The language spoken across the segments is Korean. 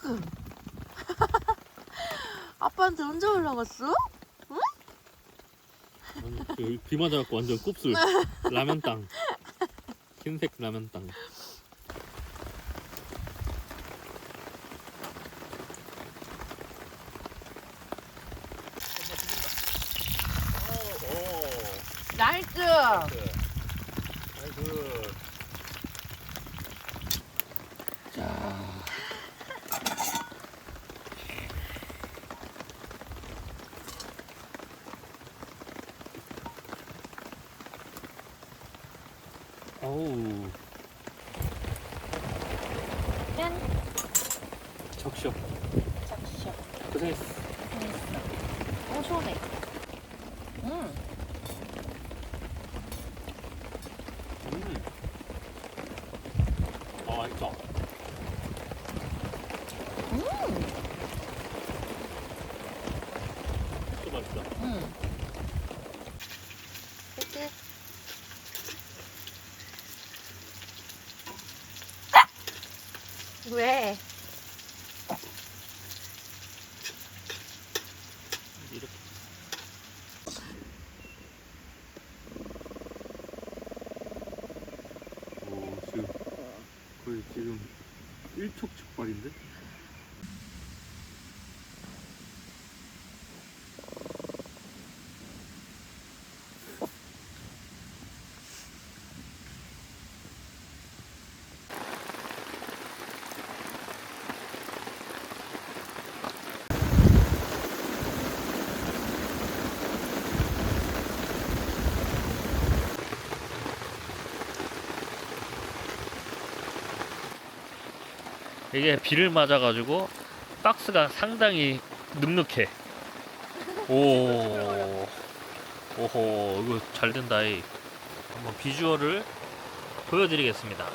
지금? 아빠한테 언제 올라갔어? 여기 비 맞아갖고 완전 곱슬 라면 땅 흰색 라면 땅 나이스! 어우 짠! 적셔 잠시요. 고생했어 오, 시원해. 음. 음. 아 맛있다 음. 진짜 맛있다 음. 끝. 왜? 이렇게 오 지금 거의 지금 일촉즉발인데? 이게 비를 맞아가지고 박스가 상당히 눅눅해. 오, 오호, 이거 잘 된다. 이. 한번 비주얼을 보여드리겠습니다.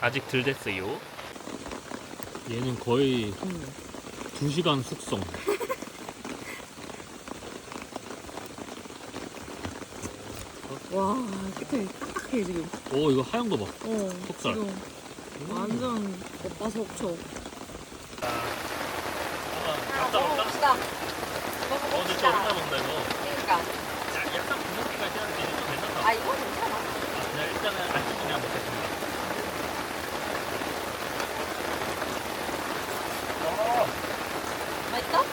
아직 덜 됐어요. 얘는 거의 2시간 숙성 와, 끝에 딱딱해, 지금. 오 이거 하얀 거 봐 어, 속살. 지금 완전 오빠 속초. 갔다 올까? 먹읍시다. 어, 근데 저. 혼자 먹는다, 이거. 그러니까. 야, 약간 하는데 이거 좀 괜찮다. 아, 이거 괜찮아. 아, 그냥 일단은 안찍 그냥 먹겠습니다. 맛있어?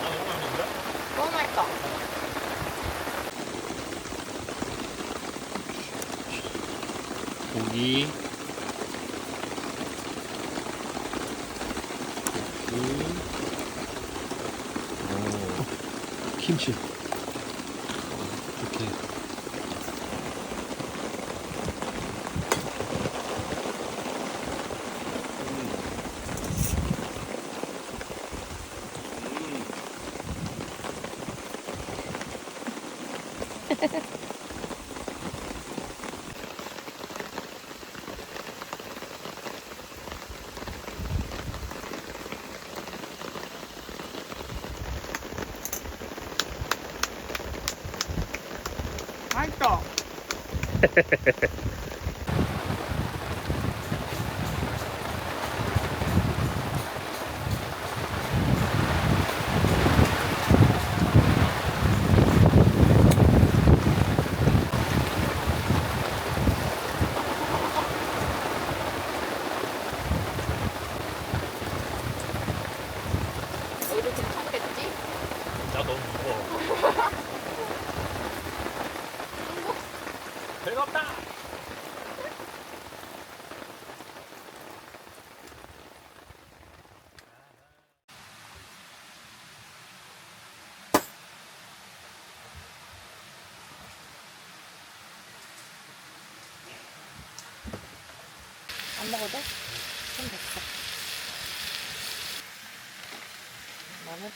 아, 너무 맛있는데? 너무 맛있어. 고기. 오. 김치 이렇게 맛있어. 너희도 괜찮겠지? 나 너무 무거워. 별거 없다! 안 먹어도? 좀 됐어. 나는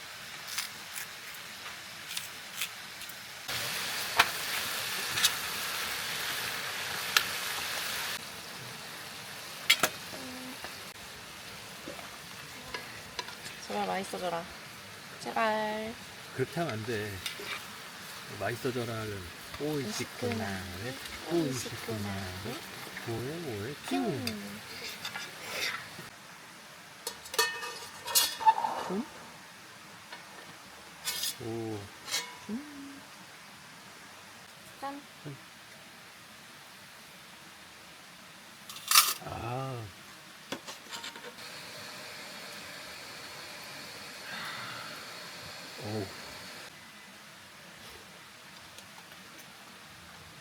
정말 맛있어져라. 제발. 그렇게 하면 안 돼. 맛있어져라를 오이시구나. 네. 오이시구나. 네. 뭐해 뭐해 큐. 오. 짠. 아. 오.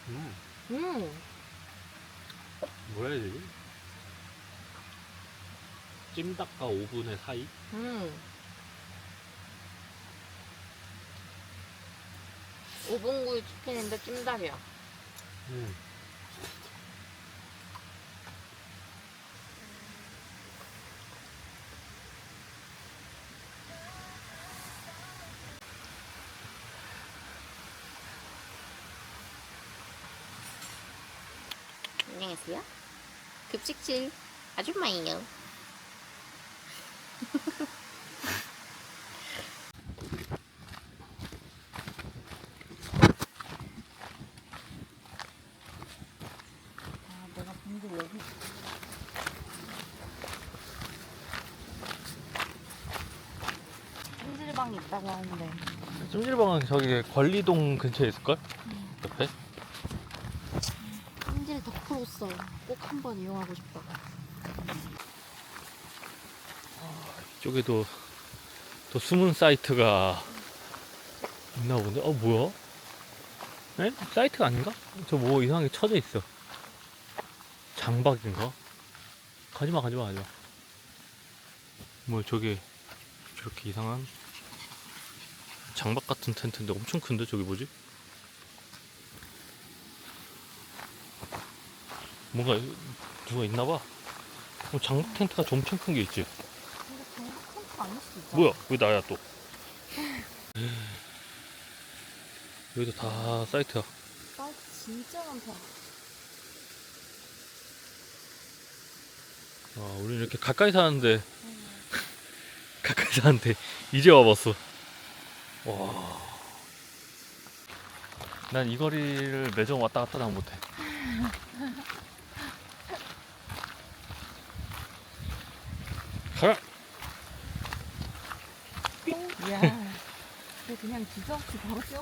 음, 음. 뭐라 해야 되지? 찜닭과 오븐의 사이? 음. 5분 구이 치킨인데 찜닭이야. 음. 안녕하세요. 급식실 아줌마예요. 아, 내가 본게 여기. 찜질방이 있다고 하는데 찜질방은 저기 권리동 근처에 있을걸? 옆 덕후로서 꼭 한번 이용하고 싶다. 이쪽에도 또 숨은 사이트가 있나 본데? 어 뭐야? 에? 사이트가 아닌가? 저 뭐 이상하게 쳐져 있어 장박인가? 가지마 가지마 가지마 뭐 저게 저렇게 이상한 장박 같은 텐트인데 엄청 큰데 저기 뭐지? 뭔가 누가 있나 봐 어, 장박 텐트가 좀 엄청 큰 게 있지 근데 전국 캠프 아닐 수도 있잖아. 뭐야? 왜 나야 또? 여기도 다 사이트야. 사이트 진짜 많다. 아, 우리 이렇게 가까이 사는데 가까이 사는데 이제 와봤어. 와. 난 이 거리를 매점 왔다 갔다 난 못해. 가라. 이야. 그냥 주저없이 바로 뛰어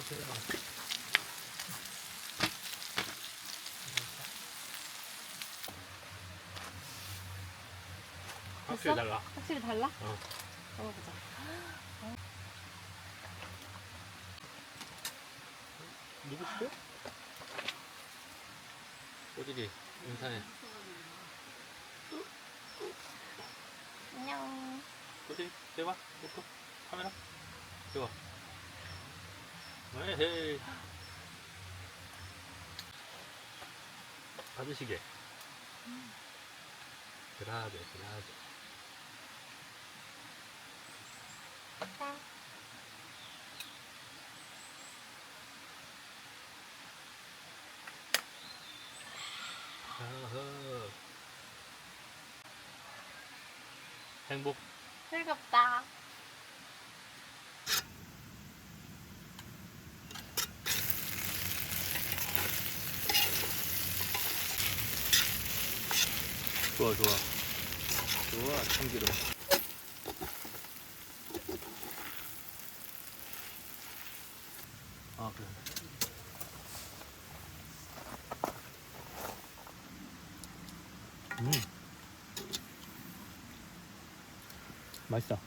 버리네. 확실히 달라. 확실히 달라? 어. 먹어보자. 누구시죠? 꼬지기 인사해. 안녕. 꼬지 대봐. 놓고 카메라. 대봐. 에헤이. 받으시게. 그라데 그라데. 아허. 행복. 즐겁다. 좋아 좋아. 좋아 참기름. 아 그래. 음. 맛있다.